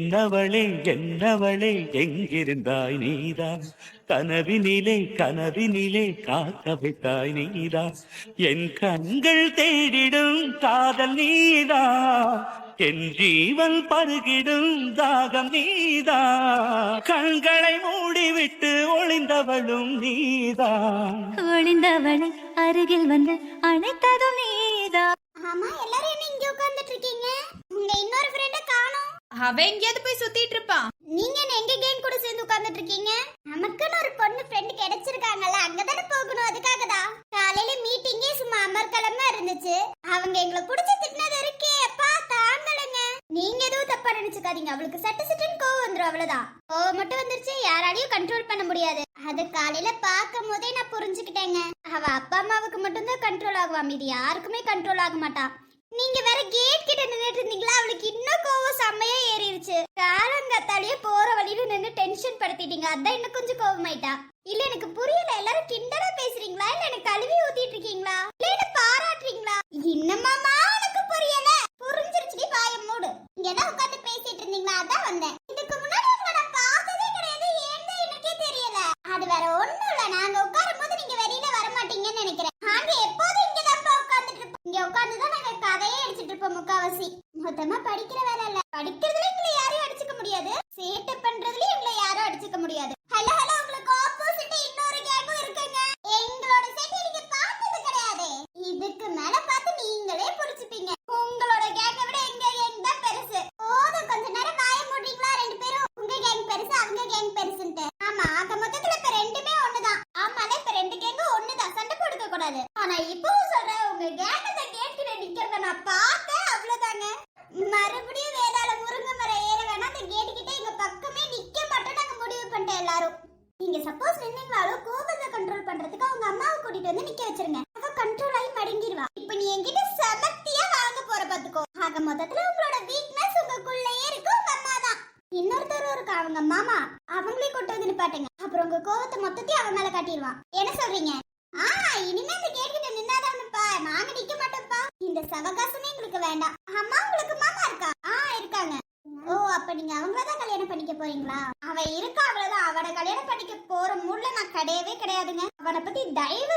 என்னவளே என்னவளே எங்கிருந்தாய் நீதான்? கனவினிலே கனவினிலே காக்க வைத்தாய் நீதான். என் கண்கள் தேடிடும் காதல் நீதான். என் ஜீவன் பருகிடும் தாகம் நீதான். கண்களை மூடிவிட்டு ஒளிந்தவளும் நீதான். ஒளிந்தவளை அருகில் வந்து அணைத்ததும் நீதான். ஆமா எல்லாரும் என்ன இங்க உட்கார்ந்துட்டு இருக்கீங்க? உங்க இன்னொரு ஃப்ரெண்ட காணோம். அவன் எங்கேயாவது போய் சுத்திட்டு இருப்பான். நீங்க என்ன எங்க கேங் கூட சேர்ந்து உட்கார்ந்துட்டு இருக்கீங்க? நமக்குன்னு ஒரு பொண்ணு ஃப்ரெண்ட் கிடைச்சிருக்காங்கல்ல அங்கதானே போகணும் அதுக்காக தான் காலையில மீட்டிங்கே சும்மா அமர்க்கலமா இருந்துச்சு. அவங்க எங்களை புடிச்சு திட்டினது இருக்கே அப்பா தாங்கலங்க. நீங்க எதுவும் தப்பா நினைச்சுக்காதீங்க அவளுக்கு சட்டு சட்டுன்னு கோவம் வந்துடும் அவ்வளவுதான். கோவம் மட்டும் வந்துருச்சு யாராலையும் கண்ட்ரோல் பண்ண முடியாது. அது காலையில பார்க்கும் போதே நான் புரிஞ்சுக்கிட்டேங்க. அவ அப்பா அம்மாவுக்கு மட்டும்தான் கண்ட்ரோல் ஆகுவா மீதி யாருக்குமே கண்ட்ரோல் ஆக மாட்டான் நீங்க வேற கேட் கிட்ட நின்னுட்டு இருந்தீங்களா? அவளுக்கு இன்னும் கோவம் செம்மையா ஏறிடுச்சு. காலங்கத்தாலேயே போற வழியில நின்னு டென்ஷன் படுத்திட்டீங்க. அதான் இன்னும் கொஞ்சம் கோவமாயிட்டா. இல்ல எனக்கு புரியல. எல்லாரும் கிண்டலா பேசுறீங்களா? இல்ல எனக்கு கழுவி ஊத்திட்டு இருக்கீங்களா? இல்ல என்ன பாராட்டுறீங்களா? இன்னமாமா எனக்கு புரியல. புரிஞ்சிருச்சு. வாய மூடு. இங்க தான் உட்கார்ந்து பேசிட்டு இருந்தீங்களா? அதான் வந்தேன். இதுக்கு முன்னாடி உங்களை நான் பார்த்ததே கிடையாது ஏன்னு எனக்கே தெரியல அது வேற ஒண்ணும் இல்ல நாங்க உட்காரும் போது நீங்க வெளியில வர மாட்டீங்கன்னு நினைக்கிறேன் நாங்க எப்போதும் இங்க தான் உட்கார்ந்துட்டு இருப்போம் இங்க உட்கார்ந்து தான் நாங்க கதையே அடிச்சிட்டு இருப்போம் முக்காவாசி மொத்தமா படிக்கிற வேலை இல்ல. maravilhoso.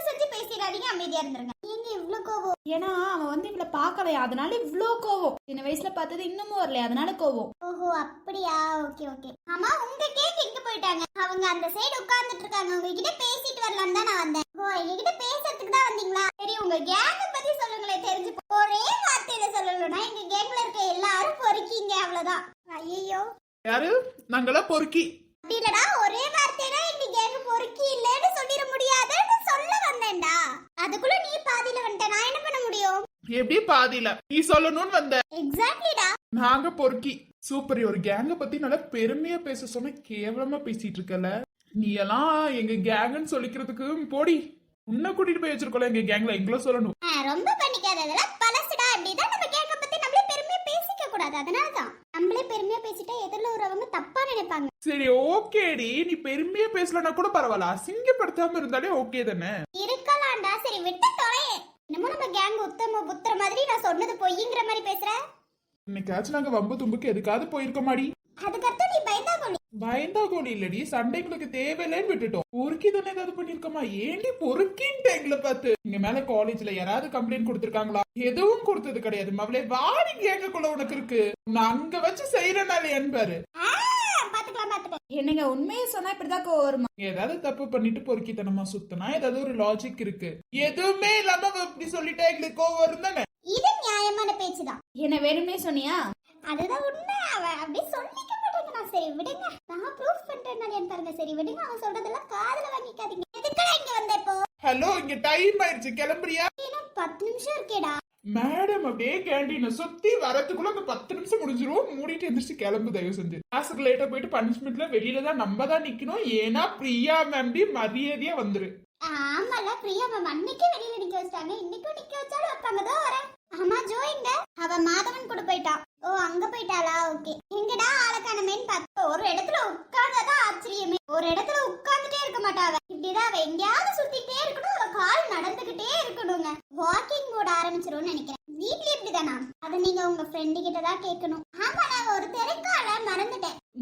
செஞ்சு பேசிடாதீங்க அமைதியா இருந்துருங்க. நீங்க இவ்ளோ கோவம்? ஏன்னா அவன் வந்து இவளை பார்க்கலையா? அதனால இவ்ளோ கோவம். சின்ன வயசுல பார்த்தது இன்னமும் வரலையா அதனால கோவம். ஓஹோ அப்படியா? Okay okay. ஆமா உங்க கேக் எங்க போயிட்டாங்க? அவங்க அந்த சைடு உட்கார்ந்துட்டு இருக்காங்க. உங்ககிட்ட பேசிட்டு வரலாம் தான் நான் வந்தேன். ஓ என்கிட்ட பேசுறதுக்கு தான் வந்தீங்களா? சரி உங்க கேங்க பத்தி சொல்லுங்களேன் தெரிஞ்சு ஒரே வார்த்தையில சொல்லணும்னா எங்க கேங்ல இருக்க எல்லாரும் பொறுக்கீங்க அவ்வளவுதான். ஐயோ யாரு? நாங்களாம் பொறுக்கி. அப்படி இல்லடா ஒரே வார்த்தையில எங்க கேங் பொறுக்கி இல்லைன்னு சொல்லிட முடியாதுன்னு வந்தேன்டா. அதுக்குள்ள நீ பாதியில வந்துட்ட. நான் என்ன பண்ண முடியும்? எப்படி பாதியில? நீ சொல்லணும்னு வந்த. எக்ஸாக்ட்லிடா நாங்க பொறுக்கி. சூப்பர் ஒரு கேங்க பத்தி நல்லா பெருமையா பேச சொன்ன கேவலமா பேசிட்டு இருக்கல. நீ எல்லாம் எங்க கேங்குன்னு சொல்லிக்கிறதுக்கு போடி. உன்னை கூட்டிட்டு போய் வச்சிருக்கோல எங்க கேங்ல எங்களும் சொல்லணும். ரொம்ப பண்ணிக்காத பழசுடா. அப்படிதான் நம்ம கேங்க பத்தி நம்மளே பெருமையா பேசிக்க கூடாது. அதனாலதான். நம்மளே பெருமையா பேசிட்டா எதிரில் உள்ளவங்க தப்பா நினைப்பாங்க. சரி ஓகேடி நீ பெருமையா பேசலனா கூட பரவாயில்ல. அசிங்கப்படுத்தாம இருந்தாலே ஓகே தானே? விட்டு தொலையே என்னமோ நம்ம கேங் உத்தம புத்திர மாதிரி நான் சொன்னது பொய்ங்கிற மாதிரி பேசுற. இன்னைக்காச்சும் நாங்க வம்பு தும்புக்கு எதுக்காவது போயிருக்க மாடி அதுக்கடுத்து நீ பயந்தா கொள்ளி பயந்தா கோடி இல்லடி சண்டைங்களுக்கு தேவையில்லைன்னு விட்டுட்டோம். பொறுக்கி தானே ஏதாவது பண்ணிருக்கோமா ஏண்டி பொறுக்கின்ட்டு எங்களை பார்த்து. இங்க மேல காலேஜ்ல யாராவது கம்ப்ளைண்ட் கொடுத்திருக்காங்களா? எதுவும் கொடுத்தது கிடையாது. மவளே வாடி கேட்கக்குள்ள உனக்கு இருக்கு. நான் அங்க வச்சு செய்யறனால என்பாரு பாத்துக்கலாம் பாத்துக்கலாம். என்னங்க உண்மையை சொன்னா இப்படிதான் கோவம் வருமா? ஏதாவது தப்பு பண்ணிட்டு பொறுக்கித்தனமா சுத்தினா ஏதாவது ஒரு லாஜிக் இருக்கு. எதுவுமே இல்லாம அவ இப்படி சொல்லிட்டா எங்களுக்கு கோவம் வரும் தானே? இது நியாயமான பேச்சுதான். என்ன வேணும்னே சொன்னியா? அதுதான் உண்மை. அவன் அப்படியே சொல்லிக்க மாட்டேங்கிறான். சரி விடுங்க. நான் ப்ரூஃப் பண்றேன் பாருங்க. சரி விடுங்க. அவன் சொல்றதெல்லாம் காதுல வாங்கிக்காதீங்க. எதுக்குடா இங்க வந்த இப்போ? ஹலோ இங்க டைம் ஆயிடுச்சு. கிளம்புறியா? இன்னும் பத்து நிமிஷம் இருக்கேடா. மேடம் அப்படியே கேண்டீனை சுத்தி வரதுக்குள்ள அந்த பத்து நிமிஷம் முடிஞ்சிரும். மூடிட்டு எந்திரிச்சு கிளம்பு தயவு செஞ்சு. கிளாஸுக்கு லேட்டா போயிட்டு பனிஷ்மெண்ட்ல வெளியில தான் நம்ம தான் நிக்கணும். ஏன்னா பிரியா மேம்டி மரியாதையா வந்துரு. ஆமால பிரியா மேம் அன்னைக்கே வெளியில நிக்க வச்சாங்க இன்னைக்கும் நிக்க வச்சாலும் வைப்பாங்க தான் வரேன். ஆமா ஜோ எங்க அவ மாதவன் கூட போயிட்டான் ஓ அங்க போயிட்டாளா? ஓகே. எங்கடா ஆளக்கானமேன்னு பார்த்து ஒரு இடத்துல உட்கார்ந்ததான் ஆச்சரியமே. ஒரு இடத்துல உட்கார்ந்துட்டே இருக்க மாட்டா அவ. இப்படிதான் அவ எங்கேயாவது சுத்திட்டே இருக்கணும் அவ கால் நடந்துகிட்டே இருக்கணுங்க. வாக்கிங் போட ஆரம்பிச்சிரும்னு நினைக்கிறேன். வீட்லயே இப்படிதானா? அதை நீங்க உங்க ஃப்ரெண்டு கிட்ட தான் கேட்கணும். ஆமா நான் ஒரு திரைக்கால மறந்து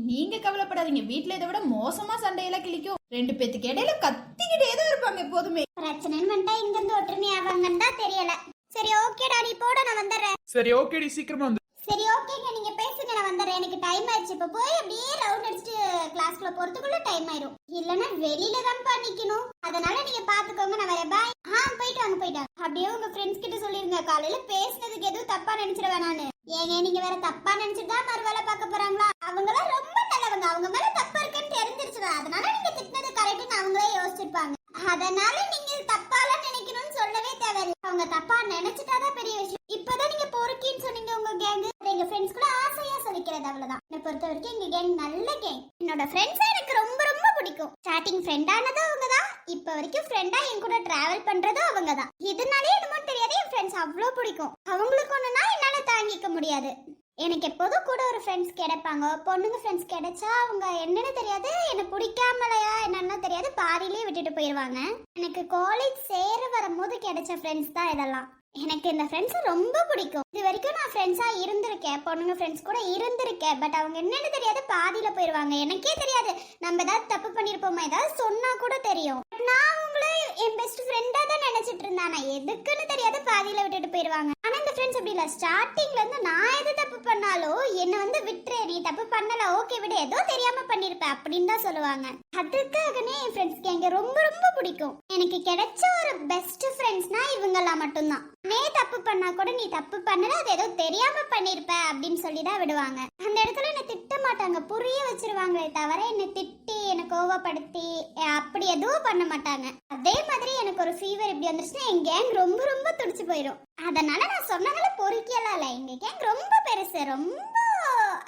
நீங்க கவலைப்படாதீங்க. வீட்ல இதை விட மோசமா சண்டையெல்லாம் கிழிக்கும். ரெண்டு பேத்துக்கு இடையில கத்திக்கிட்டே தான் இருப்பாங்க எப்போதுமே. பிரச்சனைன்னு வந்துட்டா இங்க இருந்து ஒற்றுமை ஆவாங்கன்னு தான் தெரியல. சரி ஓகேடா நீ போட நான் வந்துடுறேன். சரி ஓகேடி சீக்கிரமா வந்து சரி ஓகேங்க நீங்க பேசுங்க நான் வந்துடுறேன். எனக்கு டைம் ஆயிடுச்சு. இப்ப போய் அப்படியே ரவுண்ட் அடிச்சுட்டு கிளாஸ்க்குள்ள போறதுக்குள்ள டைம் ஆயிரும். இல்லனா வெளியில தான் நிக்கணும். அதனால நீங்க பாத்துக்கோங்க நான் வரேன். பாய் ஆ போயிட்டு வாங்க போயிட்டு அப்படியே உங்க ஃப்ரெண்ட்ஸ் கிட்ட சொல்லிருங்க. காலையில பேசுனதுக்கு எதுவும் தப்பா நினைச்சிட வேணான்னு. ஏங்க நீங்க வேற தப்பா நினைச்சிட்டு தான் மறு வேலை பார்க்க போறாங்களா? அவங்களாம் ரொம்ப நல்லவங்க. அவங்க மேல தப்பு இருக்குன்னு தெரிஞ்சிருச்சுடா அதனால நீங்க திட்டினது கரெக்ட்னு அவங்களே யோசிச்சிருப்பாங்க. அதனால நீங்க தப்பாலாம் நினைக்கணும்னு சொல்லவே தேவையில்லை. அவங்க தப்பா நினைச்சிட்டாதான் பெரிய விஷயம். இப்பதான் நீங்க பொறுக்கின்னு சொன்னீங்க உங்க கேங் எங்க ஃப்ரெண்ட்ஸ் கூட ஆசையா சொல்லிக்கிறது அவ்வளவுதான். என்னை பொறுத்த வரைக்கும் எங்க கேங் நல்ல கேங் என்னோட ஃப்ரெண்ட்ஸ் எனக்கு ரொம்ப ரொம்ப பிடிக்கும். ஸ்டார்டிங் ஃப்ரெண்டானது அவங்க தான் இப்ப வரைக்கும் ஃப்ரெண்டா என் கூட டிராவல் பண்றதும் அவங்க தான் இதனாலே என்னமோ தெரியாது என் ஃப்ரெண்ட்ஸ் அவ்வளோ பிடிக்கும். அவங்களுக்கு ஒண்ணுனா என்னால தாங்கிக்க முடியாது. எனக்கு எப்போதும் கூட ஒரு ஃப்ரெண்ட்ஸ் கிடைப்பாங்க. பொண்ணுங்க ஃப்ரெண்ட்ஸ் கிடைச்சா அவங்க என்னன்னு தெரியாது என்னை பிடிக்காமலையா என்னென்ன தெரியாது பாதியிலே விட்டுட்டு போயிடுவாங்க எனக்கு காலேஜ் சேர வரும்போது கிடைச்ச ஃப்ரெண்ட்ஸ் தான் இதெல்லாம். எனக்கு இந்த ஃப்ரெண்ட்ஸை ரொம்ப பிடிக்கும். இது வரைக்கும் நான் ஃப்ரெண்ட்ஸாக இருந்திருக்கேன். பொண்ணுங்க ஃப்ரெண்ட்ஸ் கூட இருந்திருக்கேன். பட் அவங்க என்னன்னு தெரியாது பாதியில் போயிடுவாங்க எனக்கே தெரியாது. நம்ம ஏதாவது தப்பு பண்ணியிருப்போமா? ஏதாவது சொன்னால் கூட தெரியும். நான் உங்களை என் பெஸ்ட் ஃப்ரெண்டா தான் நினைச்சிட்டு இருந்தேன். எதுக்குன்னு தெரியாது பாதியில விட்டுட்டு போயிடுவாங்க ஆனா இந்த ஃப்ரெண்ட்ஸ் அப்படி இல்ல. ஸ்டார்டிங்ல இருந்து நான் எது தப்பு பண்ணாலும் என்ன வந்து விட்டுரு. நீ தப்பு பண்ணல ஓகே விட. ஏதோ தெரியாம பண்ணிருப்ப அப்படின்னு தான் சொல்லுவாங்க. அதுக்காகனே என் ஃப்ரெண்ட்ஸ்க்கு எங்க ரொம்ப ரொம்ப பிடிக்கும். எனக்கு கிடைச்ச ஒரு பெஸ்ட் ஃப்ரெண்ட்ஸ்னா இவங்கெல்லாம் மட்டும்தான். நே தப்பு பண்ணா கூட நீ தப்பு பண்ணல அது ஏதோ தெரியாம பண்ணிருப்ப அப்படின்னு சொல்லி தான் விடுவாங்க. அந்த இடத்துல என்ன திட்ட மாட்டாங்க. புரிய வச்சிருவாங்களே தவிர என்னை திட்டி என்னை கோவப்படுத்தி அப்படி எதுவும் பண்ண மாட்டாங்க. அதே மாதிரி எனக்கு ஒரு ஃபீவர் இப்படி வந்துருச்சுன்னா என் கேங் ரொம்ப ரொம்ப துடிச்சு போயிடும் அதனால நான் சொன்னதால பொறுக்கியெல்லாம் இல்லை. எங்க கேங் ரொம்ப பெருசு. ரொம்ப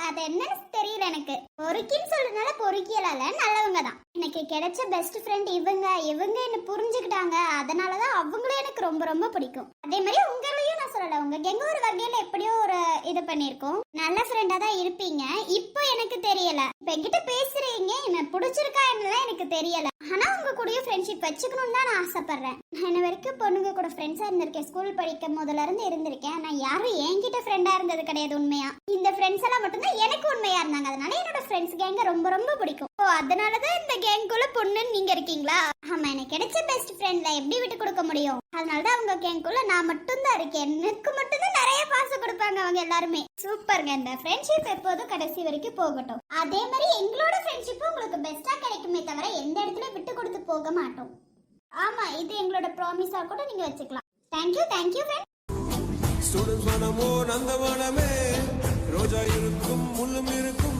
அது என்னன்னு தெரியல எனக்கு. பொறுக்கின்னு சொல்றதுனால பொறுக்கியலால நல்லவங்க தான். எனக்கு கிடைச்ச பெஸ்ட் ஃப்ரெண்ட் இவங்க. இவங்க என்ன புரிஞ்சுக்கிட்டாங்க. அதனாலதான் அவங்களும் எனக்கு ரொம்ப ரொம்ப பிடிக்கும். அதே மாதிரி உங்களையும் நான் சொல்லல. உங்க எங்க ஒரு வகையில எப்படியோ ஒரு இது பண்ணிருக்கோம் நல்ல ஃப்ரெண்டா தான் இருப்பீங்க. இப்போ எனக்கு தெரியல. இப்ப என்கிட்ட பேசுறீங்க. என்ன பிடிச்சிருக்கா என்னலாம் எனக்கு தெரியல. ஆனா உங்க கூடயும் ஃப்ரெண்ட்ஷிப் வச்சுக்கணும்னு தான் நான் ஆசைப்படுறேன். நான் இன்ன வரைக்கும் பொண்ணுங்க கூட ஃப்ரெண்ட்ஸாக இருந்திருக்கேன். ஸ்கூல் படிக்கும் முதல்ல இருந்து இருந்திருக்கேன். ஆனா யாரும் என்கிட்ட ஃப்ரெண்டா இருந்தது கிடையாது உண்மையா. இந்த ஃப்ரெண்ட்ஸ் எல்லாம் மட்டும்தான் எனக்கு உண்மையா இருந்தாங்க. அதனால என்னோட ஃப்ரெண்ட்ஸ் கேங்க ரொம்ப ரொம்ப பிடிக்கும். ஓ அதனாலதான் இந்த கேங்குள்ள பொண்ணுன்னு நீங்க இருக்கீங்களா? ஆமா எனக்கு கிடைச்ச பெஸ்ட் ஃப்ரெண்ட்ல எப்படி விட்டு கொடுக்க முடியும்? அதனாலதான் அவங்க கேங்குள்ள நான் மட்டும்தான் இருக்கேன். எனக்கு மட்டும்தான் நிறைய பாசம் கொடுப்பாங்க அவங்க எல்லாருமே. சூப்பருங்க. இந்த ஃப்ரெண்ட்ஷிப் எப்போதும் கடைசி வரைக்கும் போகட்டும். அதே மாதிரி எங்களோட ஃப்ரெண்ட்ஷிப் உங்களுக்கு பெஸ்ட்டாக கிடைக்குமே தவிர எந்த இடத்துல விட்டு கொடுத்து போக மாட்டோம். ஆமா இது எங்களோட ப்ராமிஸா கூட நீங்க வச்சுக்கலாம். தேங்க்யூ தேங்க்யூ ஃப்ரெண்ட் ஸ்டூடெண்ட்ஸ் மனமோ நந்தவனமே. ரோஜா இருக்கும் முள்ளும் இருக்கும்.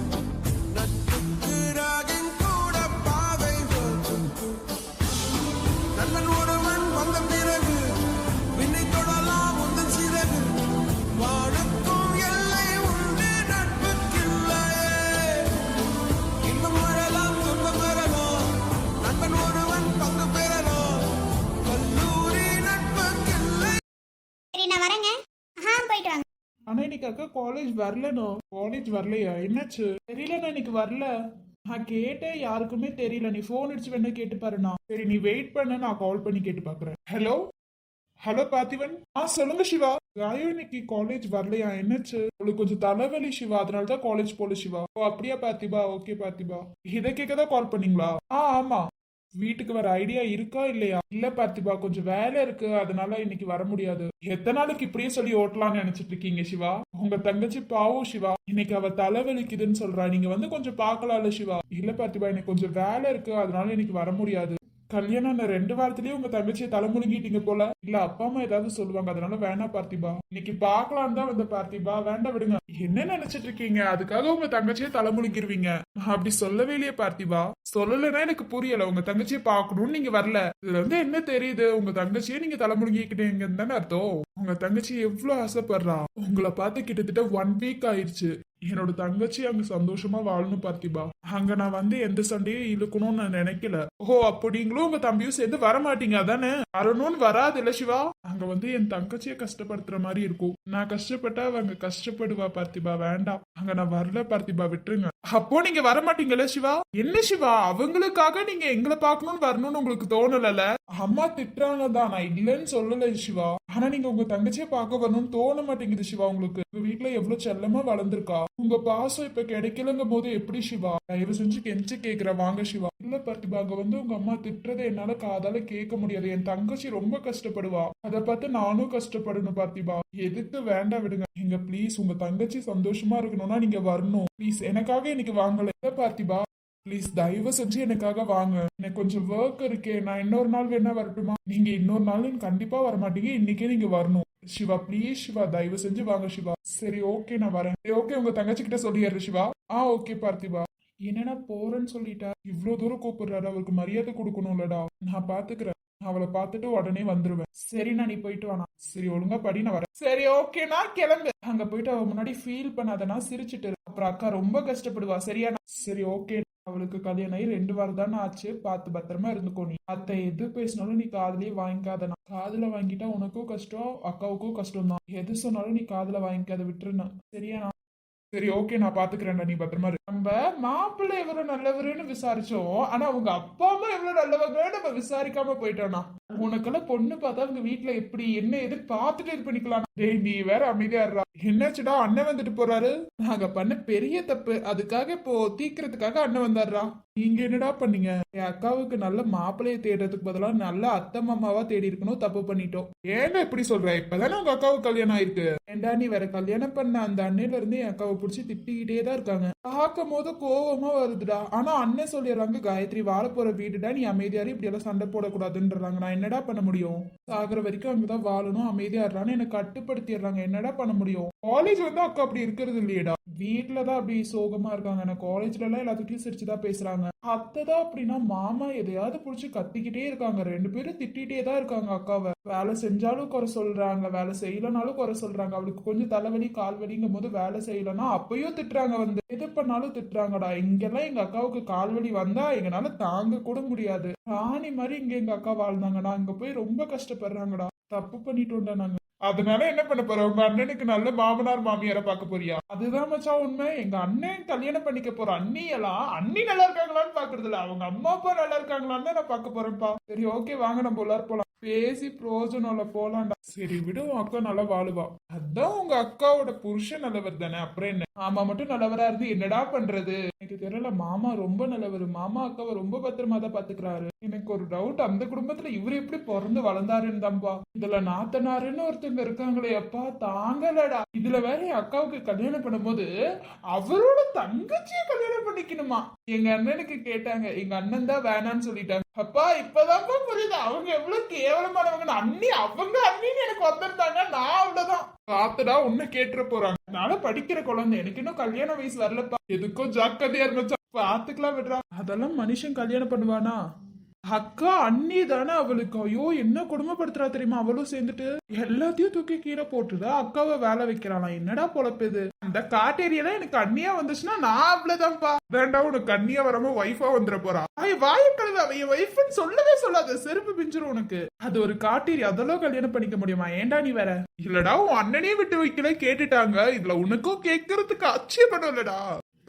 சரி நான் வரேங்க. ஆ போயிட்டு வாங்க. ஆனா இன்னைக்கு அக்கா காலேஜ் வரலனோ காலேஜ் வரலையா? என்னாச்சு? தெரியல நான் இன்னைக்கு வரல. நான் கேட்டேன் யாருக்குமே தெரியல. நீ ஃபோன் அடிச்சு வேணா கேட்டு பாருண்ணா. சரி நீ வெயிட் பண்ண நான் கால் பண்ணி கேட்டு பாக்குறேன். ஹலோ ஹலோ பார்த்திவன் ஆ சொல்லுங்க சிவா. காயோ இன்னைக்கு காலேஜ் வரலையா? என்னாச்சு? உங்களுக்கு கொஞ்சம் தலைவலி சிவா. அதனால தான் காலேஜ் போல சிவா. ஓ அப்படியா பார்த்திபா ஓகே பார்த்திபா இதை கேட்க தான் கால் பண்ணீங்களா? ஆ ஆமா. வீட்டுக்கு வர ஐடியா இருக்கா இல்லையா? இல்ல பார்த்திபா கொஞ்சம் வேலை இருக்கு. அதனால இன்னைக்கு வர முடியாது. எத்தனை நாளைக்கு இப்படியே சொல்லி ஓட்டலாம்னு நினைச்சிட்டு இருக்கீங்க சிவா? உங்க தங்கச்சி பாவம் சிவா. இன்னைக்கு அவ தலைவலிக்குதுன்னு சொல்றா. நீங்க வந்து கொஞ்சம் பாக்கலாம்ல சிவா. இல்ல பார்த்திபா எனக்கு கொஞ்சம் வேலை இருக்கு. அதனால இன்னைக்கு வர முடியாது. கல்யாணம் ஆன ரெண்டு வாரத்திலயே உங்க தங்கச்சியை தலைமுழுங்கிட்டீங்க போல. இல்ல அப்பா அம்மா ஏதாவது சொல்லுவாங்க. அதனால வேணாம் பார்த்திபா. இன்னைக்கு பாக்கலாம் தான் வந்த பார்த்திபா. வேண்டாம் விடுங்க. என்ன நினைச்சிட்டு இருக்கீங்க? அதுக்காக உங்க தங்கச்சியை தலைமுழுங்கிருவீங்க அப்படி சொல்லவே இல்லையே பார்த்திபா. சொல்லலைன்னா எனக்கு புரியல. உங்க தங்கச்சியை பாக்கணும்னு நீங்க வரல. இதுல இருந்து என்ன தெரியுது? உங்க தங்கச்சியை நீங்க தலைமுழுங்கிக்கிட்டீங்கன்னு தானே அர்த்தம். உங்க தங்கச்சி எவ்வளவு ஆசைப்படுறா. உங்களை பார்த்து கிட்டத்தட்ட ஒன் வீக் ஆயிடுச்சு. என்னோட தங்கச்சி அங்க சந்தோஷமா வாழணும் பார்த்திபா. அங்க நான் வந்து எந்த சண்டையும் இழுக்கணும்னு நான் நினைக்கல. ஓ அப்படிங்களும் நீங்களும் உங்க தம்பியும் சேர்ந்து வர மாட்டீங்க அதானே? வரணும்னு வராது இல்ல சிவா? அங்க வந்து என் தங்கச்சிய கஷ்டப்படுத்துற மாதிரி இருக்கும். நான் கஷ்டப்பட்டா அவங்க கஷ்டப்படுவா பார்த்திபா வேண்டாம். அங்க நான் வரல பார்த்திபா விட்டுருங்க. அப்போ நீங்க வர மாட்டீங்கல்ல சிவா? என்ன சிவா? அவங்களுக்காக நீங்க எங்களை பார்க்கணும்னு வரணும்னு உங்களுக்கு தோணலல அம்மா திட்டுறாங்க தான் நான் இல்லைன்னு சொல்லல சிவா. ஆனா நீங்க உங்க தங்கச்சியை பார்க்க வரணும்னு தோண மாட்டேங்குது சிவா உங்களுக்கு. உங்க வீட்டுல எவ்வளவு செல்லமா வளர்ந்துருக்கா? உங்க பாசம் இப்ப கிடைக்கலங்கும் போது எப்படி சிவா? தயவு செஞ்சு கெஞ்சி கேக்குற வாங்க சிவா. இல்ல பார்த்திபா அங்க வந்து உங்க அம்மா திட்டுறதை என்னால காதால கேட்க முடியாது. என் தங்கச்சி ரொம்ப கஷ்டப்படுவா. அத பார்த்து நானும் கஷ்டப்படணும் பார்த்திபா எதுக்கு வேண்டாம் விடுங்க. நீங்க ப்ளீஸ் உங்க தங்கச்சி சந்தோஷமா இருக்கணும்னா நீங்க வரணும். ப்ளீஸ் எனக்காக இன்னைக்கு வாங்கல. இல்ல பார்த்திபா ப்ளீஸ் தயவு செஞ்சு எனக்காக வாங்க. எனக்கு கொஞ்சம் ஒர்க் இருக்கே. நான் இன்னொரு நாள் வேணா வரட்டுமா? நீங்க இன்னொரு நாள் கண்டிப்பா வர மாட்டீங்க இன்னைக்கே நீங்க வரணும். சிவா ப்ளீஸ் சிவா தயவு செஞ்சு வாங்க சிவா. சரி ஓகே நான் வரேன். ஓகே உங்க தங்கச்சி கிட்ட சொல்லிடுறேன் சிவா. ஆ ஓகே பார்த்திபா. என்னன்னா போறேன்னு சொல்லிட்டா? இவ்வளோ தூரம் கூப்பிடுறாரு. அவருக்கு மரியாதை கொடுக்கணும்லடா. நான் பாத்துக்கிறேன். அவளை பார்த்துட்டு உடனே வந்துருவேன். சரி நான் நீ போயிட்டு வானா சரி ஒழுங்கா படி நான் வரேன். சரி ஓகேனா கிளம்பு. அங்க போயிட்டு அவ முன்னாடி ஃபீல் பண்ணாதனா சிரிச்சிட்டு அப்புறம் அக்கா ரொம்ப கஷ்டப்படுவா. சரியா? சரி ஓகே அவளுக்கு கல்யாணம் ஆகி ரெண்டு வாரம் தானே ஆச்சு. பார்த்து பத்திரமா இருந்துக்கோ நீ. அத்தை எது பேசினாலும் நீ காதுலயே நான். காதல வாங்கிட்டா உனக்கும் கஷ்டம் அக்காவுக்கும் கஷ்டம் தான் எது சொன்னாலும் நீ காதல வாங்கிக்காத விட்டுருனா சரியா? சரி ஓகே நான் பாத்துக்கிறேன்டா நீ பத்திரமா நம்ம மாப்பிள்ளை எவ்வளவு நல்லவருன்னு விசாரிச்சோம். ஆனா அவங்க அப்பா அம்மா எவ்வளவு நல்லவங்கன்னு நம்ம விசாரிக்காம போயிட்டோம்னா. உனக்கெல்லாம் பொண்ணு பார்த்தா அவங்க வீட்டுல எப்படி என்ன எது பார்த்துட்டு இது பண்ணிக்கலாம். டேய் நீ வேற அமைதியா இருறா என்னாச்சுடா அண்ணன் வந்துட்டு போறாரு? நாங்க பண்ண பெரிய தப்பு. அதுக்காக இப்போ தீக்கிறதுக்காக அண்ணன் வந்தாடுறா நீங்க என்னடா பண்ணீங்க? என் அக்காவுக்கு நல்ல மாப்பிள்ளைய தேடுறதுக்கு பதிலாக நல்ல அத்தை மாமாவா தேடி இருக்கணும் தப்பு பண்ணிட்டோம். ஏங்க இப்படி சொல்ற இப்பதானே உங்க அக்காவுக்கு கல்யாணம் ஆயிருக்கு. ஏண்டா நீ வேற கல்யாணம் பண்ண அந்த அண்ணையில இருந்து என் அக்காவை பிடிச்சி திட்டிக்கிட்டே தான் இருக்காங்க. பார்க்கும் போது கோவமா வருதுடா. ஆனா அண்ணன் சொல்லிடுறாங்க காயத்ரி வாழப்போற வீடுடா. நீ அமைதியாரு இப்படி எல்லாம் சண்டை போடக்கூடாதுன்றாங்க. நான் என்னடா பண்ண முடியும்? சாகுற வரைக்கும் அங்கதான் வாழணும் அமைதியா இருறான்னு எனக்கு கட்டுப்படுத்திடுறாங்க. என்னடா பண்ண முடியும்? காலேஜ் வந்து அக்கா அப்படி இருக்கிறது இல்லையடா. வீட்டுல தான் அப்படி சோகமா இருக்காங்க. நான் காலேஜ்ல எல்லாம் எல்லாத்துக்கிட்டையும் சிரிச்சுதான் பேசுறாங்க. அத்தை தான் அப்படின்னா மாமா எதையாவது புடிச்சு கத்திக்கிட்டே இருக்காங்க. ரெண்டு பேரும் திட்டிகிட்டே தான் இருக்காங்க அக்காவை. வேலை செஞ்சாலும் குறை சொல்றாங்க. வேலை செய்யலனாலும் குறை சொல்றாங்க. அவளுக்கு கொஞ்சம் தலைவலி கால் வலிங்கும் போது வேலை செய்யலன்னா அப்பயும் திட்டுறாங்க வந்து. எது பண்ணாலும் திட்டுறாங்கடா. இங்கெல்லாம் எங்க அக்காவுக்கு கால் வலி வந்தா எங்களால தாங்க கூட முடியாது. ராணி மாதிரி இங்க எங்க அக்கா வாழ்ந்தாங்கடா. அங்க போய் ரொம்ப கஷ்டப்படுறாங்கடா. தப்பு பண்ணிட்டோம்டா நாங்க. அதனால என்ன பண்ண போற? உங்க அண்ணனுக்கு நல்ல மாமனார் மாமியார பார்க்க போறியா? அதுதான் மச்சான் உண்மை. எங்க அண்ணன் கல்யாணம் பண்ணிக்க போற அண்ணி எல்லாம் அண்ணி நல்லா இருக்காங்களான்னு பாக்குறது இல்ல அவங்க அம்மா அப்பா நல்லா இருக்காங்களான்னு தான் நான் பார்க்க போறேன்ப்பா. சரி ஓகே வாங்க நம்ம எல்லாரும் போலாம். பேசி பிரயோஜனம் போலாம்டா. சரி விடு உன் அக்கா நல்லா வாழுவா. அதான் உங்க அக்காவோட புருஷன் நல்லவர் தானே அப்புறம் என்ன? மாமா மட்டும் நல்லவரா இருந்து என்னடா பண்றது? எனக்கு தெரியல மாமா ரொம்ப நல்லவர். மாமா அக்காவை ரொம்ப பத்திரமா தான் பாத்துக்கிறாரு எனக்கு ஒரு டவுட் அந்த குடும்பத்துல இவரு எப்படி பிறந்து வளர்ந்தாருன்னு தான்ப்பா இதுல நாத்தனாருன்னு ஒருத்தங்க இருக்காங்களே அப்பா. தாங்கலடா. இதுல வேற என் அக்காவுக்கு கல்யாணம் பண்ணும்போது அவரோட தங்கச்சியை கல்யாணம் பண்ணிக்கணுமா? எங்க அண்ணனுக்கு கேட்டாங்க. எங்க அண்ணன் தான் வேணான்னு சொல்லிட்டாங்க. அப்பா இப்பதான்ப்பா புரியுது. அவங்க எவ்வளவு கேவலமானவங்க அண்ணி அவங்க அண்ணின்னு எனக்கு வந்திருந்தாங்க. நான் அவ்வளவுதான். காத்துடா உன்னை கேட்டுற போறாங்க. அதனால படிக்கிற குழந்தை. எனக்கு இன்னும் கல்யாண வயசு வரலப்பா. எதுக்கும் ஜாக்கிரதையா இருந்துச்சா. பாத்துக்கலாம் விடுறா. அதெல்லாம் மனுஷன் கல்யாணம் பண்ணுவானா? அக்கா அண்ணி தானே அவளுக்கு. ஐயோ என்ன கொடுமைப்படுத்துறா தெரியுமா? அவளும் சேர்ந்துட்டு எல்லாத்தையும் தூக்கி கீழே போட்டுதா அக்காவை வேலை வைக்கிறானா? என்னடா பொழப்புது அந்த காட்டேரியெல்லாம் எனக்கு அண்ணியா வந்துச்சுன்னா நான் அவ்வளவுதான்ப்பா. வேண்டாம் உனக்கு அண்ணியா வராம ஒய்ஃபா வந்துட போறா. ஐய வாய அவன் என் ஒய்ஃப்னு சொல்லவே சொல்லாத. செருப்பு பிஞ்சிரும் உனக்கு. அது ஒரு காட்டேரி அதெல்லாம் கல்யாணம் பண்ணிக்க முடியுமா? ஏன்டா நீ வேற? இல்லடா உன் அண்ணனே விட்டு வைக்கல கேட்டுட்டாங்க. இதுல உனக்கும் கேட்கறதுக்கு அச்சியப்படும் இல்லடா.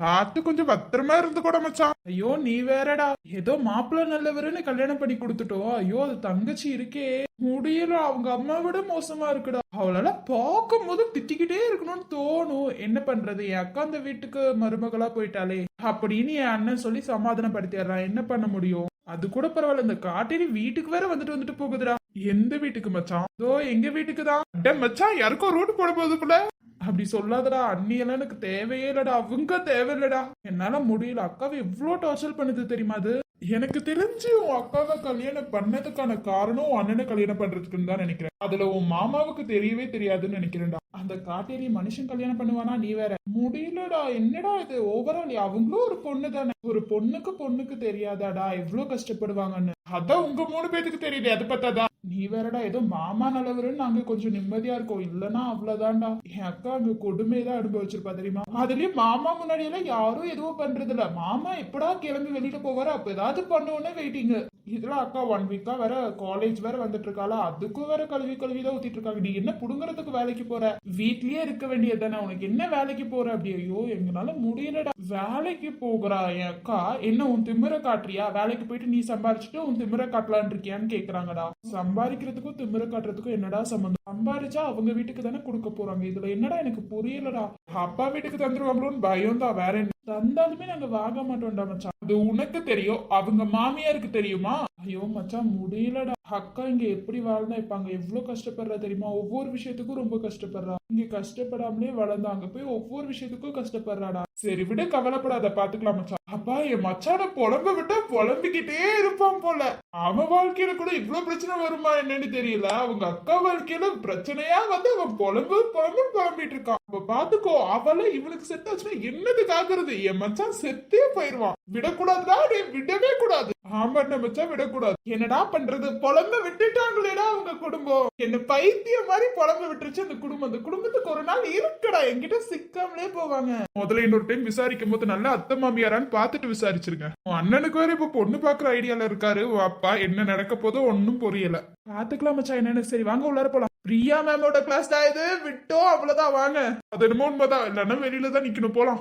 பார்த்து கொஞ்சம் பத்திரமா இருந்து கூட மச்சான். ஐயோ நீ வேறடா. ஏதோ மாப்பிள்ள நல்லவருன்னு கல்யாணம் பண்ணி கொடுத்துட்டோம் ஐயோ அது தங்கச்சி இருக்கே. முடியல அவங்க அம்மா விட மோசமா இருக்குடா. அவளால பார்க்கும் போது திட்டிக்கிட்டே இருக்கணும்னு தோணும். என்ன பண்றது? என் அக்கா அந்த வீட்டுக்கு மருமகளா போயிட்டாலே அப்படின்னு என் அண்ணன் சொல்லி சமாதானப்படுத்திடுறான் என்ன பண்ண முடியும்? அது கூட பரவாயில்ல. இந்த காட்டேரி வீட்டுக்கு வேற வந்துட்டு வந்துட்டு போகுதுடா. எந்த வீட்டுக்கு மச்சான்? இதோ எங்க வீட்டுக்கு தான். மச்சான் யாருக்கும் ரூட் போட போகுதுக்குள்ள அப்படி சொல்லாதடா அண்ணி எல்லாம் எனக்கு தேவையே இல்லடா அவங்க தேவையில்லடா. என்னால முடியல அக்காவை எவ்வளோ டார்ச்சர் பண்ணுது தெரியுமா அது? எனக்கு தெரிஞ்சு உன் அக்காவை கல்யாணம் பண்ணதுக்கான காரணம் அண்ணனை கல்யாணம் பண்றதுக்குன்னு தான் நினைக்கிறேன். அதுல உன் மாமாவுக்கு தெரியவே தெரியாதுன்னு நினைக்கிறேன்டா. அந்த காட்டேரி மனுஷன் கல்யாணம் பண்ணுவானா? நீ வேற. முடியலடா. என்னடா இது? ஓவரால் அவங்களும் ஒரு பொண்ணு தானே. ஒரு பொண்ணுக்கு பொண்ணுக்கு தெரியாதாடா? எவ்வளவு கஷ்டப்படுவாங்கன்னு. அதான் உங்க மூணு பேத்துக்கு தெரியுது. அது பார்த்தாதா நீ வேறடா. ஏதோ மாமா நல்லவருன்னு நாங்க கொஞ்சம் நிம்மதியா இருக்கோம். இல்லனா அவ்வளவுதான்டா. என் அக்கா அங்க கொடுமைதான் அனுபவிச்சிருப்பா தெரியுமா? அதுலயும் மாமா முன்னாடி எல்லாம் யாரும் எதுவும் பண்றது இல்ல மாமா எப்படா கிளம்பி வெளியில போவாரு அப்ப ஏதாவது பண்ணுவோன்னு வெயிட்டிங் இதுல அக்கா ஒன் வீக்கா வேற காலேஜ் வேற வந்துட்டு இருக்காளா? அதுக்கும் வேற கல்வி கல்வி தான் ஊத்திட்டு இருக்காங்க. நீ என்ன புடுங்கறதுக்கு வேலைக்கு போற? வீட்லயே இருக்க வேண்டியது தானே உனக்கு என்ன வேலைக்கு போற? அப்படி ஐயோ எங்கனால முடியலடா. வேலைக்கு போகிறா என் அக்கா. என்ன உன் திமிர காட்டுறியா? வேலைக்கு போயிட்டு நீ சம்பாரிச்சுட்டு உன் திமிர காட்டலான் இருக்கியான்னு கேக்குறாங்கடா. சம்பாதிக்கிறதுக்கும் திமிர காட்டுறதுக்கும் என்னடா சம்பந்தம்? சம்பாரிச்சா அவங்க வீட்டுக்கு தானே கொடுக்க போறாங்க. இதுல என்னடா எனக்கு புரியலடா? அப்பா வீட்டுக்கு தந்துருவாங்களோன்னு பயம் தான் வேற என்ன? தந்தாலுமே நாங்க வாங்க மாட்டோம்டா மச்சான். அது உனக்கு தெரியும் அவங்க மாமியாருக்கு தெரியுமா? ஐயோ மச்சான் முடியலடா. அக்கா இங்கே எப்படி வாழ்ந்தா இப்போ அங்கே எவ்வளோ கஷ்டப்படுறா தெரியுமா? ஒவ்வொரு விஷயத்துக்கும் ரொம்ப கஷ்டப்படுறா. இங்கே கஷ்டப்படாமலே வளர்ந்தா அங்கே போய் ஒவ்வொரு விஷயத்துக்கும் கஷ்டப்படுறாடா. சரி விட கவலைப்படாத பாத்துக்கலாம் மச்சான். அப்பா என் மச்சான புலம்ப விட்டா புலம்பிக்கிட்டே இருப்பான் போல. அவன் வாழ்க்கையில கூட இவ்வளவு பிரச்சனை வருமா என்னன்னு தெரியல. அவங்க அக்கா வாழ்க்கையில பிரச்சனையா வந்து அவன் புலம்பு புலம்பு புலம்பிட்டு இருக்கான். அப்ப பாத்துக்கோ அவளை இவனுக்கு செத்தாச்சுன்னா என்னது காக்குறது என் மச்சான் செத்தே போயிடுவான் விடக்கூடாதுடா டேய், விடவே கூடாது. ஆமாண்ண மச்சான் விடக்கூடாது. என்னடா பண்றது? புலம்ப விட்டுட்டாங்களேடா அவங்க குடும்பம். என்ன பைத்தியம் மாதிரி புலம்ப விட்டுருச்சு அந்த குடும்பம். அந்த குடும்பத்துக்கு ஒரு நாள் இருக்கடா. என்கிட்ட சிக்காமலே போவாங்க. முதல்ல இன்னொரு டைம் விசாரிக்கும் போது நல்ல அத்தை மாமியாரான்னு பார்த்துட்டு விசாரிச்சிருங்க. உன் அண்ணனுக்கு வேற இப்ப பொண்ணு பாக்குற ஐடியால இருக்காரு. அப்பா என்ன நடக்க போதோ ஒன்னும் புரியல. பாத்துக்கலாம் மச்சா என்னன்னு சரி வாங்க உள்ளார போலாம். பிரியா மேமோட கிளாஸ் தான் இது. விட்டோம் அவ்வளவுதான் வாங்க. அது என்னமோ உண்மைதான். இல்லைன்னா வெளியில தான் நிக்கணும். போலாம்.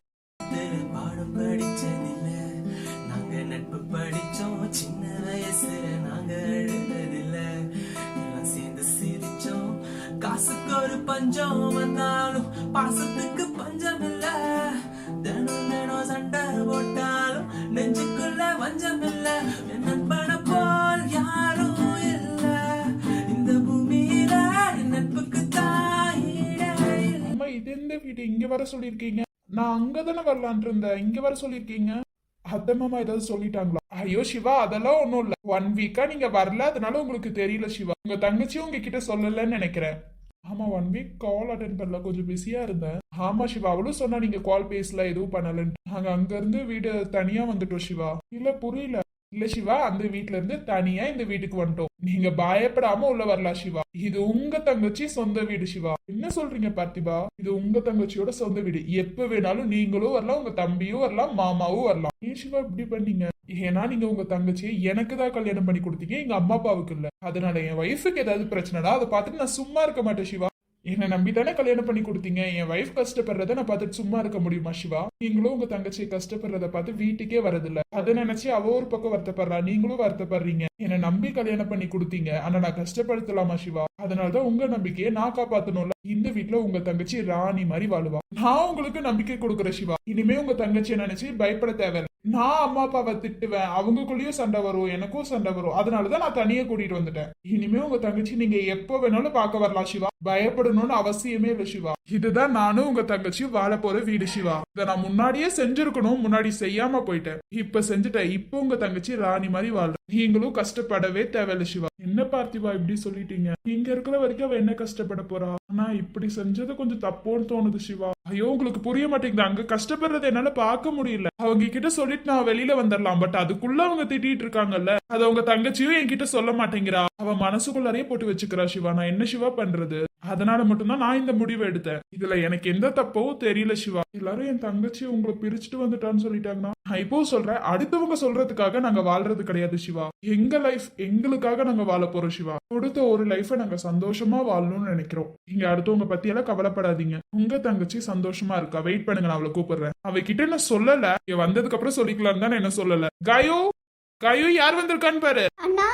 பஞ்சம் வந்தாலும் பாசத்துக்கு பஞ்சம் இல்ல. தினம் தினம் சண்டை போட்டாலும் நெஞ்சுக்குள்ள பஞ்சம் இல்ல. நண்பனை போல் யாரும் இல்ல. இந்த பூமியில நட்புக்கு தாயிட இது எந்த வீடு. இங்க வர சொல்லிருக்கீங்க நான் அங்கதானே வரலான் இருந்தேன். இங்க வர சொல்லிருக்கீங்க அத்தை மாமா ஏதாவது சொல்லிட்டாங்களா? ஐயோ சிவா அதெல்லாம் ஒண்ணும் இல்ல. ஒன் வீக்கா நீங்க வரல. அதனால உங்களுக்கு தெரியல சிவா. உங்க தங்கச்சியும் உங்ககிட்ட சொல்லலன்னு நினைக்கிறேன். ஆமா ஒன் வீக் கால் அட்டன் பண்ணல. கொஞ்சம் பிஸியா இருந்தேன். ஆமா சிவா. அவளும் சொன்னா நீங்க கால் பேசல எதுவும் பண்ணலன்ட்டு. நாங்க அங்க இருந்து வீடு தனியா வந்துட்டோம் சிவா. இல்ல புரியல. இல்ல சிவா அந்த வீட்ல இருந்து தனியா இந்த வீட்டுக்கு வந்துட்டோம். நீங்க பயப்படாம உள்ள வரலாம் சிவா. இது உங்க தங்கச்சி சொந்த வீடு சிவா. என்ன சொல்றீங்க பார்த்திபா? இது உங்க தங்கச்சியோட சொந்த வீடு. எப்ப வேணாலும் நீங்களும் வரலாம் உங்க தம்பியும் வரலாம் மாமாவும் வரலாம். ஏன் சிவா இப்படி பண்ணீங்க? ஏன்னா நீங்க உங்க தங்கச்சியை எனக்கு தான் கல்யாணம் பண்ணி கொடுத்தீங்க எங்க அம்மா அப்பாவுக்கு இல்ல. அதனால என் ஒய்ஃபுக்கு ஏதாவது பிரச்சனைனா அதை பார்த்துட்டு நான் சும்மா இருக்க மாட்டேன் சிவா. என்னை நம்பி தானே கல்யாணம் பண்ணி கொடுத்தீங்க. என் ஒய்ஃப் கஷ்டப்படுறத நான் பார்த்துட்டு சும்மா இருக்க முடியுமா சிவா? நீங்களும் உங்க தங்கச்சி கஷ்டப்படுறத பார்த்து வீட்டுக்கே வரதில்ல அதை நினைச்சு அவ ஒரு பக்கம் வருத்தப்படுறா நீங்களும் வருத்தப்படுறீங்க. என்னை நம்பி கல்யாணம் பண்ணி கொடுத்தீங்க. ஆனா நான் கஷ்டப்படுத்தலாமா சிவா? அதனாலதான் உங்க நம்பிக்கையை நான் காப்பாத்தணும்ல. இந்த வீட்டுல உங்க தங்கச்சி ராணி மாதிரி வாழுவா. நான் உங்களுக்கு நம்பிக்கை கொடுக்குற சிவா. இனிமே உங்க தங்கச்சியை நினைச்சு பயப்பட தேவையில்ல. நான் அம்மா அப்பாவை திட்டுவேன். அவங்களுக்குள்ளேயும் சண்டை வரும். எனக்கும் சண்டை வரும். அதனாலதான் நான் தனியே கூட்டிட்டு வந்துட்டேன். இனிமே உங்க தங்கச்சி நீங்க எப்போ வேணாலும் பார்க்க வரலாம் சிவா. பயப்படணும்னு அவசியமே இல்லை சிவா. இதுதான் நானும் உங்க தங்கச்சியும் வாழ போற வீடு சிவா. இதை நான் முன்னாடியே செஞ்சிருக்கணும். முன்னாடி செய்யாம போயிட்டேன். இப்ப செஞ்சுட்டேன். இப்போ உங்க தங்கச்சி ராணி மாதிரி வாழ்றேன். நீங்களும் கஷ்டப்படவே தேவையில்ல சிவா. என்ன பார்த்திவா இப்படி சொல்லிட்டீங்க? இங்க இருக்கிற வரைக்கும் அவ என்ன கஷ்டப்பட போறா? ஆனா இப்படி செஞ்சது கொஞ்சம் தப்போன்னு தோணுது சிவா. ஐயோ உங்களுக்கு புரிய மாட்டேங்குது. அங்க கஷ்டப்படுறத என்னால பார்க்க முடியல. அவங்க கிட்ட சொல்லிட்டு நான் வெளியில வந்துடலாம் பட் அதுக்குள்ள அவங்க திட்டிட்டு இருக்காங்கல்ல. அது அவங்க தங்கச்சியும் என்கிட்ட சொல்ல மாட்டேங்கிறா. அவ மனசுக்குள்ளாரையே போட்டு வச்சுக்கிறா சிவா. நான் என்ன சிவா பண்றது? அதனால மட்டும்தான் நான் இந்த முடிவை எடுத்தேன். இதுல எனக்கு எந்த தப்பவும் தெரியல சிவா. எல்லாரும் என் தங்கச்சி உங்களை பிரிச்சுட்டு வந்துட்டான்னு சொல்லிட்டாங்கன்னா நான் இப்போ சொல்றேன் அடுத்தவங்க சொல்றதுக்காக நாங்க வாழ்றது கிடையாது சிவா. எங்க லைஃப் எங்களுக்காக நாங்க வாழ போறோம் சிவா. கொடுத்த ஒரு லைஃபை நாங்க சந்தோஷமா வாழணும்னு நினைக்கிறோம். நீங்க அடுத்தவங்க பத்தி எல்லாம் கவலைப்படாதீங்க. உங்க தங்கச்சி சந்தோஷமா இருக்கா? வெயிட் பண்ணுங்க நான் அவளை கூப்பிடுறேன். அவகிட்ட நான் சொல்லல. இங்க வந்ததுக்கு அப்புறம் சொல்லிக்கலாம் தான் என்ன சொல்லல. காயோ காயோ யார் வந்திருக்கான்னு பாரு. அண்ணா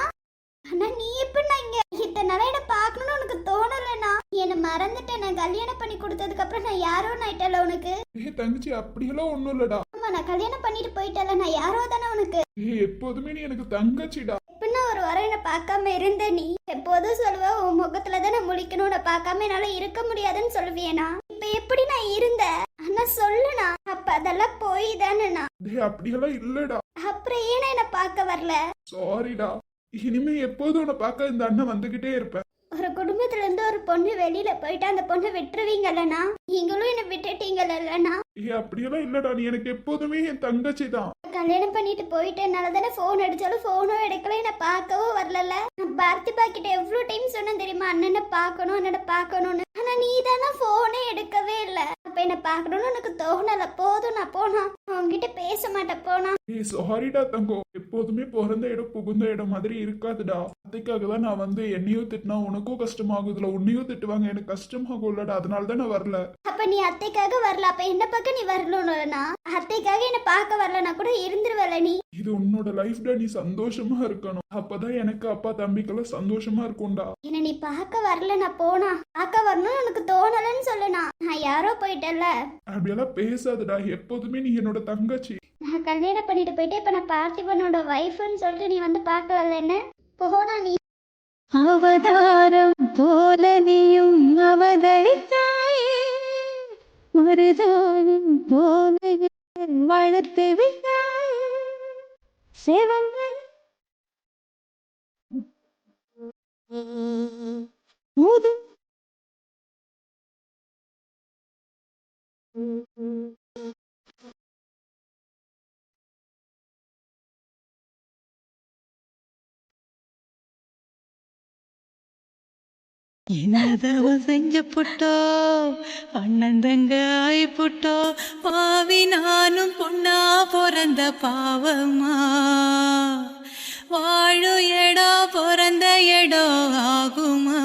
அண்ணா நீ எப்படிண்ணா இங்க? இத்தனை நாளா என்ன பார்க்கணும்னு உனக்கு தோணலண்ணா என்ன மறந்துட்டேன். நான் கல்யாணம் பண்ணி கொடுத்ததுக்கு அப்புறம் நான் யாரோ ஆயிட்டல உனக்கு? ஏ தங்கச்சி அப்படியெல்லாம் ஒண்ணும் இல்லடா. ஆமா நான் கல்யாணம் பண்ணிட்டு போயிட்டல நான் யாரோ தானே உனக்கு? ஏ எப்போதுமே நீ எனக்கு தங்கச்சிடா. எப்படின்னா ஒரு வாரம் என்ன பார்க்காம இருந்த நீ. எப்போதும் சொல்லுவ உன் முகத்துல தான் நான் முழிக்கணும். உன்னை பார்க்காம என்னால இருக்க முடியாதுன்னு சொல்லுவியனா? இப்ப எப்படி நான் இருந்த? அண்ணா சொல்லுண்ணா அப்ப அதெல்லாம் போய் தானேண்ணா. டே அப்படியெல்லாம் இல்லடா. அப்புறம் ஏன்னா என்ன பார்க்க வரல? சாரிடா இனிமே எப்போதும் உன்னை பார்க்க இந்த அண்ணன் வந்துகிட்டே இருப்பேன். ஒரு குடும்பத்துல இருந்து ஒரு பொண்ணு வெளியில போயிட்டு அந்த பொண்ணை விட்டுருவீங்கல்லண்ணா? நீங்களும் என்ன விட்டுட்டீங்கல்லண்ணா? ஏ அப்படியெல்லாம் இல்லடா நீ. எனக்கு எப்போதுமே என் தங்கச்சி தான். கல்யாணம் பண்ணிட்டு போயிட்டனால தானே ஃபோன் அடிச்சாலும் ஃபோனும் எடுக்கல. என்ன பார்க்கவும் வரல நான் பார்த்திபா கிட்ட எவ்வளோ டைம் சொன்னேன் தெரியுமா? அண்ணனை பார்க்கணும் அண்ணனை பார்க்கணும்னு. ஆனா நீ தானே ஃபோனே எடுக்கவே இல்லை. அப்ப என்ன பார்க்கணும்னு உனக்கு தோணல போதும் நான் போனா. உன்கிட்ட பேச மாட்டேன் போனா. ஏய் சாரிடா தங்கம் எப்போதுமே பிறந்த இடம் புகுந்த இடம் மாதிரி இருக்காதுடா. அதுக்காக தான் நான் வந்து என்னையும் திட்டினா உனக்கும் கஷ்டமாகுதுல. உன்னையும் திட்டுவாங்க. எனக்கு கஷ்டமாகும்லடா. அதனால தான் நான் வரல. அப்ப நீ அத்தைக்காக வரல. அப்ப என்ன பக்கம் நீ வரணும்னா அத்தைக்காக என்ன பார்க்க வரலனா கூட இருந்துருவல நீ. இது உன்னோட லைஃப்ல நீ சந்தோஷமா இருக்கணும். அப்பதான் எனக்கு அப்பா தம்பிக்கெல்லாம் சந்தோஷமா இருக்கும்டா. என்ன நீ பார்க்க வரல நான் போனா? பார்க்க வரணும்னு உனக்கு தோணலன்னு சொல்லுனா. நான் யாரோ போயிட்டேன்ல. அப்படியெல்லாம் பேசாதடா. எப்போதுமே நீ என்னோட தங்கச்சி. நான் கல்யாணம் பண்ணிட்டு போயிட்டு இப்ப நான் பார்த்திபனோட ஒய்ஃப்னு சொல்லிட்டு நீ வந்து பார்க்க வரல என்ன போனா நீ. அவதாரம் போல நீயும் அவதரித்தாயே மருதானம் போல வளர்த்து விட்டாயே சிவங்கள். முது இனதவம் செஞ்ச புட்டோ அண்ணன் தங்க ஆய் புட்டோ பாவி நானும் பொண்ணா பிறந்த பாவமா வாழும் எடோ பிறந்த எடோ ஆகுமா?